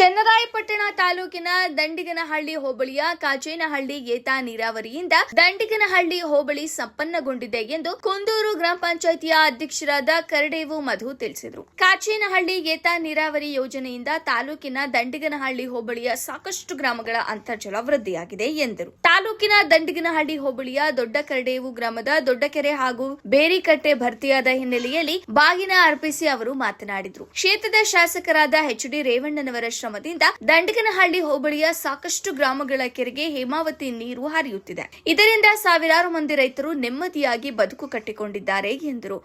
ಚನ್ನರಾಯಪಟ್ಟಣ ತಾಲೂಕಿನ ದಂಡಿಗನಹಳ್ಳಿ ಹೋಬಳಿಯ ಕಾಚೇನಹಳ್ಳಿ ಏತ ನೀರಾವರಿಯಿಂದ ದಂಡಿಗನಹಳ್ಳಿ ಹೋಬಳಿ ಸಂಪನ್ನಗೊಂಡಿದೆ ಎಂದು ಕುಂದೂರು ಗ್ರಾಮ ಪಂಚಾಯಿತಿಯ ಅಧ್ಯಕ್ಷರಾದ ಕರಡೇವು ಮಧು ತಿಳಿಸಿದರು. ಕಾಚೇನಹಳ್ಳಿ ಏತ ನೀರಾವರಿ ಯೋಜನೆಯಿಂದ ತಾಲೂಕಿನ ದಂಡಿಗನಹಳ್ಳಿ ಹೋಬಳಿಯ ಸಾಕಷ್ಟು ಗ್ರಾಮಗಳ ಅಂತರ್ಜಲ ವೃದ್ಧಿಯಾಗಿದೆ ಎಂದರು. ತಾಲೂಕಿನ ದಂಡಿಗನಹಳ್ಳಿ ಹೋಬಳಿಯ ದೊಡ್ಡ ಕರಡೇವು ಗ್ರಾಮದ ದೊಡ್ಡಕೆರೆ ಹಾಗೂ ಬೇರಿಕಟ್ಟೆ ಭರ್ತಿಯಾದ ಹಿನ್ನೆಲೆಯಲ್ಲಿ ಬಾಗಿನ ಅರ್ಪಿಸಿ ಅವರು ಮಾತನಾಡಿದರು. ಕ್ಷೇತ್ರದ ಶಾಸಕರಾದ ಎಚ್ ಡಿ ರೇವಣ್ಣನವರ ಶ್ರಮದಿಂದ ದಂಡಗನಹಳ್ಳಿ ಹೋಬಳಿಯ ಸಾಕಷ್ಟು ಗ್ರಾಮಗಳ ಕೆರೆಗೆ ಹೇಮಾವತಿ ನೀರು ಹರಿಯುತ್ತಿದೆ. ಇದರಿಂದ ಸಾವಿರಾರು ಮಂದಿ ರೈತರು ನೆಮ್ಮದಿಯಾಗಿ ಬದುಕು ಕಟ್ಟಿಕೊಂಡಿದ್ದಾರೆ ಎಂದರು.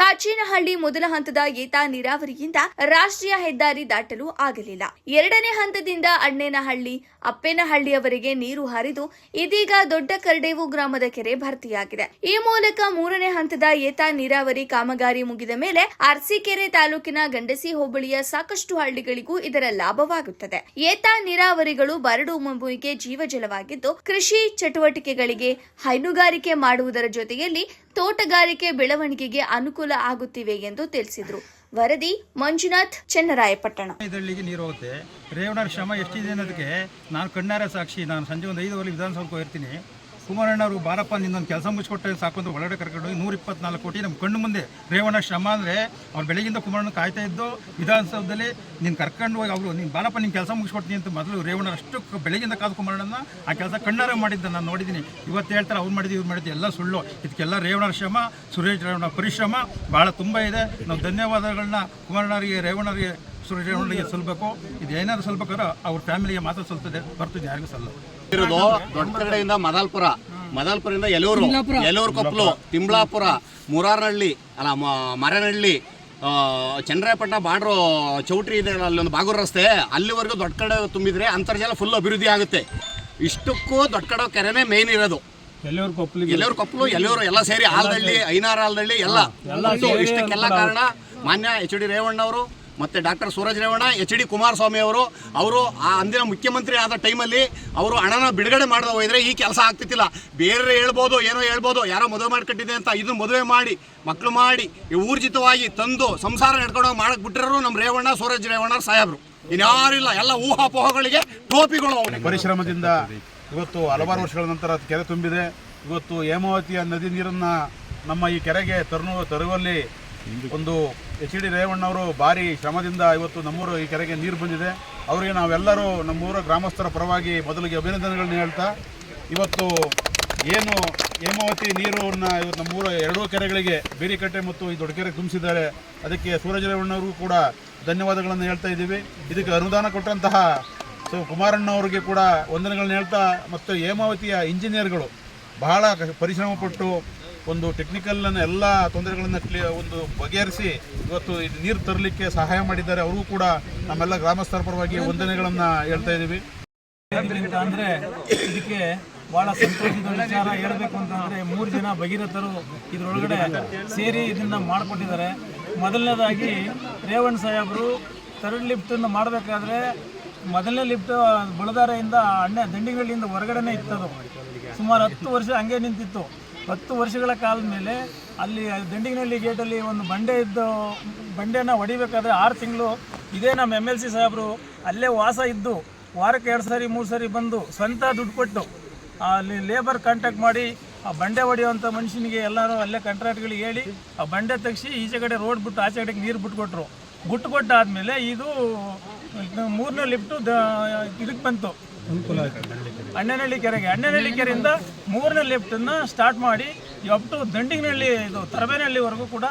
ಕಾಚೇನಹಳ್ಳಿ ಮೊದಲ ಹಂತದ ಏತ ನೀರಾವರಿಯಿಂದ ರಾಷ್ಟ್ರೀಯ ಹೆದ್ದಾರಿ ದಾಟಲು ಆಗಲಿಲ್ಲ. ಎರಡನೇ ಹಂತದಿಂದ ಅಣ್ಣೇನಹಳ್ಳಿ, ಅಪ್ಪೇನಹಳ್ಳಿಯವರೆಗೆ ನೀರು ಹರಿದು ಇದೀಗ ದೊಡ್ಡ ಕರಡೇವು ಗ್ರಾಮದ ಕೆರೆ ಭರ್ತಿಯಾಗಿದೆ. ಈ ಮೂಲಕ ಮೂರನೇ ಹಂತದ ಏತ ನೀರಾವರಿ ಕಾಮಗಾರಿ ಮುಗಿದ ಮೇಲೆ ಅರಸೀಕೆರೆ ತಾಲೂಕಿನ ಗಂಡಸಿ ಹೋಬಳಿಯ ಸಾಕಷ್ಟು ಹಳ್ಳಿಗಳಿಗೂ ಇದರ ಲಾಭವಾಗುತ್ತದೆ. ಏತ ನೀರಾವರಿಗಳು ಬರಡು ಭೂಮಿಗೆ ಜೀವಜಲವಾಗಿದ್ದು, ಕೃಷಿ ಚಟುವಟಿಕೆಗಳಿಗೆ ಹೈನುಗಾರಿಕೆ ಮಾಡುವುದರ ಜೊತೆಯಲ್ಲಿ ತೋಟಗಾರಿಕೆ ಬೆಳವಣಿಗೆಗೆ ಅನುಕೂಲ ಆಗುತ್ತಿವೆ ಎಂದು ತಿಳಿಸಿದರು. ವರದಿ ಮಂಜುನಾಥ್, ಚೆನ್ನರಾಯಪಟ್ಟಣ. ಇದರಲ್ಲಿಗೆ ನೀರು ಹೋಗುತ್ತೆ. ರೇವಣ್ಣರ ಶ್ರಮ ಎಷ್ಟಿದೆ ಅನ್ನೋದಕ್ಕೆ ನಾನು ಕಣ್ಣಾರ ಸಾಕ್ಷಿ. ನಾನು ಸಂಜೆ ಒಂದು ಐದುವರೆ ವಿಧಾನಸೌಧಕ್ಕೆ ಹೋಗಿರ್ತೀನಿ ಕುಮಾರಣ್ಣವರು ಬಾರಪ್ಪ ನಿನ್ನೊಂದು ಕೆಲಸ ಮುಚ್ಚಿಕೊಟ್ಟೆ ಸಾಕು ಅಂತ ಒಳಗಡೆ ಕರ್ಕೊಂಡು ನೂರ ಇಪ್ಪತ್ನಾಲ್ಕು ಕೋಟಿ ನಮ್ಮ ಕಣ್ಣು ಮುಂದೆ ರೇವಣ್ಣ ಶ್ರಮ ಅಂದರೆ ಅವ್ರು ಬೆಳಗಿಂದ ಕುಮಾರಣ್ಣ ಕಾಯ್ತಾ ಇದ್ದು ವಿಧಾನಸೌಧದಲ್ಲಿ ನೀನು ಕರ್ಕೊಂಡು ಹೋಗಿ ಅವರು, ನೀನು ಬಾರಪ್ಪ ನಿನ್ನ ಕೆಲಸ ಮುಗಿಸ್ಕೊಡ್ತೀನಿ ಅಂತ ಮೊದಲು ರೇವಣ್ಣ ಅಷ್ಟು ಬೆಳಗಿಂದ ಕಾದು ಕುಮಾರಣ್ಣನ ಆ ಕೆಲಸ ಕಣ್ಣಾರೆ ಮಾಡಿದ್ದ ನಾನು ನೋಡಿದ್ದೀನಿ. ಇವತ್ತು ಹೇಳ್ತಾರೆ, ಅವ್ರು ಮಾಡಿದ್ದು, ಇವ್ರು ಮಾಡಿದ್ದು, ಎಲ್ಲ ಸುಳ್ಳು. ಇದಕ್ಕೆಲ್ಲ ರೇವಣ್ಣ ಶ್ರಮ, ಸುರೇಶ್ ರೇವಣ್ಣ ಪರಿಶ್ರಮ, ಭಾಳ ತುಂಬ ಇದೆ. ನಾವು ಧನ್ಯವಾದಗಳನ್ನ ಕುಮಾರಣ್ಣರಿಗೆ ರೇವಣ್ಣರಿಗೆ ಸುರೇಶ್ ಸಲ್ಲಬೇಕು ಇದು ಏನಾದ್ರು ಸಲ್ಬೇಕಾದ್ರೆ ಅವ್ರ ಫ್ಯಾಮಿಲಿಗೆ ಮಾತ್ರ ಸಲ್ತದೆ ಬರ್ತದೆ ಯಾರಿಗೂ ಸಲ್ಲ. ಇರೋದು ದೊಡ್ಡ ಕಡೆಯಿಂದ ಮದಾಲ್ಪುರ. ಮದಾಲ್ಪುರದಿಂದ ಯಲೂರು. ಯಲೂರು ಕೊಪ್ಪಲು ತಿಂಬ್ಳಾಪುರ ಮುರಾರಹಳ್ಳಿ ಅಲ್ಲ ಮ- ಮರನಹಳ್ಳಿ ಚಂದ್ರಾಯಪಟ್ಟಣ ಬಾಡ್ರು ಚೌಟ್ರಿ ಇದೆ ಅಲ್ಲೊಂದು ಬಾಗೂರು ರಸ್ತೆ. ಅಲ್ಲಿವರೆಗೂ ದೊಡ್ಡ ಕಡೆ ತುಂಬಿದ್ರೆ ಅಂತರ್ಜಲ ಫುಲ್ ಅಭಿವೃದ್ಧಿ ಆಗುತ್ತೆ. ಇಷ್ಟಕ್ಕೂ ದೊಡ್ಡ ಕಡೆ ಕೆರೆನೇ ಮೇನ್ ಇರೋದು. ಎಲ್ಲೂರು ಕೊಪ್ಪಲು ಎಲ್ಲೂರು ಕೊಪ್ಪಲು ಎಲ್ಲೂರು ಎಲ್ಲ ಸೇರಿ ಆಲ್ದಳ್ಳಿ ಐನಾರ ಆಲ್ದಳ್ಳಿ ಎಲ್ಲ. ಇಷ್ಟಕ್ಕೆಲ್ಲ ಕಾರಣ ಮಾನ್ಯ ಎಚ್ ಡಿ ರೇವಣ್ಣವರು ಮತ್ತೆ doctor Suraj Revanna, H D Kumaraswamy ಅವರು ಅವರು ಆ ಅಂದಿನ ಮುಖ್ಯಮಂತ್ರಿ ಆದ ಟೈಮಲ್ಲಿ ಅವರು ಹಣನ ಬಿಡುಗಡೆ ಮಾಡದ ಹೋದರೆ ಈ ಕೆಲಸ ಆಗ್ತಿತ್ತಿಲ್ಲ. ಬೇರೆ ಹೇಳ್ಬೋದು, ಏನೋ ಹೇಳ್ಬೋದು, ಯಾರೋ ಮದುವೆ ಮಾಡಿಕೊಟ್ಟಿದೆ ಅಂತ ಇದನ್ನು ಮದುವೆ ಮಾಡಿ ಮಕ್ಕಳು ಮಾಡಿ ಊರ್ಜಿತವಾಗಿ ತಂದು ಸಂಸಾರ ನಡ್ಕೊಂಡು ಮಾಡಕ್ಕೆ ಬಿಟ್ಟಿರೋರು ನಮ್ಮ ರೇವಣ್ಣ, ಸೂರಜ್ ರೇವಣ್ಣ ಸಾಹೇಬರು. ಇನ್ಯಾರಿಲ್ಲ ಎಲ್ಲ ಊಹಾಪೋಹಗಳಿಗೆ ಟೋಪಿಗಳು. ಪರಿಶ್ರಮದಿಂದ ಇವತ್ತು ಹಲವಾರು ವರ್ಷಗಳ ನಂತರ ಕೆರೆ ತುಂಬಿದೆ. ಇವತ್ತು ಹೇಮಾವತಿಯ ನದಿ ನೀರನ್ನು ನಮ್ಮ ಈ ಕೆರೆಗೆ ತರುವ ತರುವಲ್ಲಿ ಒಂದು ಎಚ್ ಡಿ ರೇವಣ್ಣವರು ಭಾರಿ ಶ್ರಮದಿಂದ ಇವತ್ತು ನಮ್ಮೂರು ಈ ಕೆರೆಗೆ ನೀರು ಬಂದಿದೆ. ಅವರಿಗೆ ನಾವೆಲ್ಲರೂ ನಮ್ಮೂರ ಗ್ರಾಮಸ್ಥರ ಪರವಾಗಿ ಮೊದಲಿಗೆ ಅಭಿನಂದನೆಗಳನ್ನ ಹೇಳ್ತಾ, ಇವತ್ತು ಏನು ಹೇಮಾವತಿ ನೀರನ್ನು ಇವತ್ತು ನಮ್ಮೂರ ಎರಡೂ ಕೆರೆಗಳಿಗೆ ಬೇರಿಕಟ್ಟೆ ಮತ್ತು ಈ ದೊಡ್ಡ ಕೆರೆ ತುಂಬಿಸಿದ್ದಾರೆ. ಅದಕ್ಕೆ ಸೂರಜ್ ರೇವಣ್ಣವ್ರಿಗೂ ಕೂಡ ಧನ್ಯವಾದಗಳನ್ನು ಹೇಳ್ತಾ ಇದ್ದೀವಿ. ಇದಕ್ಕೆ ಅನುದಾನ ಕೊಟ್ಟಂತಹ ಸೊ ಕುಮಾರಣ್ಣವ್ರಿಗೆ ಕೂಡ ವಂದನೆಗಳನ್ನ ಹೇಳ್ತಾ, ಮತ್ತು ಹೇಮಾವತಿಯ ಇಂಜಿನಿಯರ್ಗಳು ಬಹಳ ಪರಿಶ್ರಮ ಪಟ್ಟು ಒಂದು ಟೆಕ್ನಿಕಲ್ ಎಲ್ಲ ತೊಂದರೆಗಳನ್ನು ಒಂದು ಬಗೆಹರಿಸಿ ಇವತ್ತು ಇದು ನೀರು ತರಲಿಕ್ಕೆ ಸಹಾಯ ಮಾಡಿದ್ದಾರೆ. ಅವರಿಗೂ ಕೂಡ ನಮ್ಮೆಲ್ಲ ಗ್ರಾಮಸ್ಥರ ಪರವಾಗಿ ವಂದನೆಗಳನ್ನು ಹೇಳ್ತಾ ಇದ್ದೀವಿ ಅಂದ್ರೆ ಇದಕ್ಕೆ ಭಾಳ ಸಂತೋಷದ ವಿಚಾರ ಹೇಳಬೇಕು ಅಂತಂದರೆ ಮೂರು ಜನ ಭಗೀರಥರು ಇದರೊಳಗಡೆ ಸೇರಿ ಇದನ್ನು ಮಾಡಿಕೊಟ್ಟಿದ್ದಾರೆ. ಮೊದಲನೇದಾಗಿ ರೇವಣ್ ಸಾಹೇಬರು ಥರ್ಡ್ ಲಿಫ್ಟನ್ನು ಮಾಡಬೇಕಾದ್ರೆ ಮೊದಲನೇ ಲಿಫ್ಟ್ ಬಳದಾರೆಯಿಂದ ಅಣ್ಣ ದಂಡಿಗಳಿಂದ ಹೊರಗಡೆನೇ ಇತ್ತದು. ಸುಮಾರು ಹತ್ತು ವರ್ಷ ಹಂಗೆ ನಿಂತಿತ್ತು. ಹತ್ತು ವರ್ಷಗಳ ಕಾಲದ ಮೇಲೆ ಅಲ್ಲಿ ದಂಡಿಗನಹಳ್ಳಿ ಗೇಟಲ್ಲಿ ಒಂದು ಬಂಡೆ ಇದ್ದು, ಬಂಡೆನ ಹೊಡಿಬೇಕಾದ್ರೆ ಆರು ತಿಂಗಳು ಇದೇ ನಮ್ಮ ಎಂ ಎಲ್ ಸಿ ಸಾಹೇಬರು ಅಲ್ಲೇ ವಾಸ ಇದ್ದು, ವಾರಕ್ಕೆ ಎರಡು ಸಾರಿ, ಮೂರು ಸಾರಿ ಬಂದು ಸ್ವಂತ ದುಡ್ಡು ಕೊಟ್ಟು ಅಲ್ಲಿ ಲೇಬರ್ ಕಾಂಟ್ಯಾಕ್ಟ್ ಮಾಡಿ, ಆ ಬಂಡೆ ಹೊಡೆಯುವಂಥ ಮನುಷ್ಯನಿಗೆ ಎಲ್ಲರೂ ಅಲ್ಲೇ ಕಾಂಟ್ರಾಕ್ಟ್ಗಳಿಗೆ ಹೇಳಿ, ಆ ಬಂಡೆ ತೆಗಿಸಿ ಈಚೆ ಕಡೆ ರೋಡ್ ಬಿಟ್ಟು ಆಚೆ ಕಡೆಗೆ ನೀರು ಬಿಟ್ಕೊಟ್ರು. ಬಿಟ್ಟು ಕೊಟ್ಟಾದಮೇಲೆ ಇದು ಮೂರನೇ ಲಿಫ್ಟು ದ, ಇದಕ್ಕೆ ಬಂತು. ಅಣ್ಣನಹಳ್ಳಿ ಕೆರೆಗೆ. ಅಣ್ಣನಹಳ್ಳಿ ಕೆರೆಯಿಂದ ಮೂರನೇ ಲಿಫ್ಟನ್ನು ಸ್ಟಾರ್ಟ್ ಮಾಡಿ ಅಪ್ ಟು ದಂಡಿಗನಹಳ್ಳಿ, ಇದು ತರಬೇನಹಳ್ಳಿವರೆಗೂ ಕೂಡ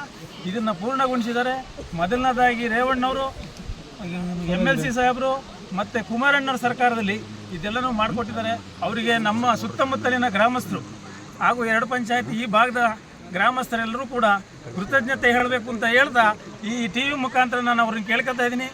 ಇದನ್ನು ಪೂರ್ಣಗೊಳಿಸಿದ್ದಾರೆ. ಮೊದಲನೇದಾಗಿ ರೇವಣ್ಣವರು ಎಂ ಎಲ್ ಸಿ ಸಾಹೇಬರು, ಮತ್ತು ಕುಮಾರಣ್ಣರ ಸರ್ಕಾರದಲ್ಲಿ ಇದೆಲ್ಲನೂ ಮಾಡಿಕೊಟ್ಟಿದ್ದಾರೆ. ಅವರಿಗೆ ನಮ್ಮ ಸುತ್ತಮುತ್ತಲಿನ ಗ್ರಾಮಸ್ಥರು ಹಾಗೂ ಎರಡು ಪಂಚಾಯತ್ ಈ ಭಾಗದ ಗ್ರಾಮಸ್ಥರೆಲ್ಲರೂ ಕೂಡ ಕೃತಜ್ಞತೆ ಹೇಳಬೇಕು ಅಂತ ಹೇಳ್ತಾ ಈ ಟಿ ವಿ ಮುಖಾಂತರ ನಾನು ಅವ್ರನ್ನ ಕೇಳ್ಕೊತಾ ಇದ್ದೀನಿ.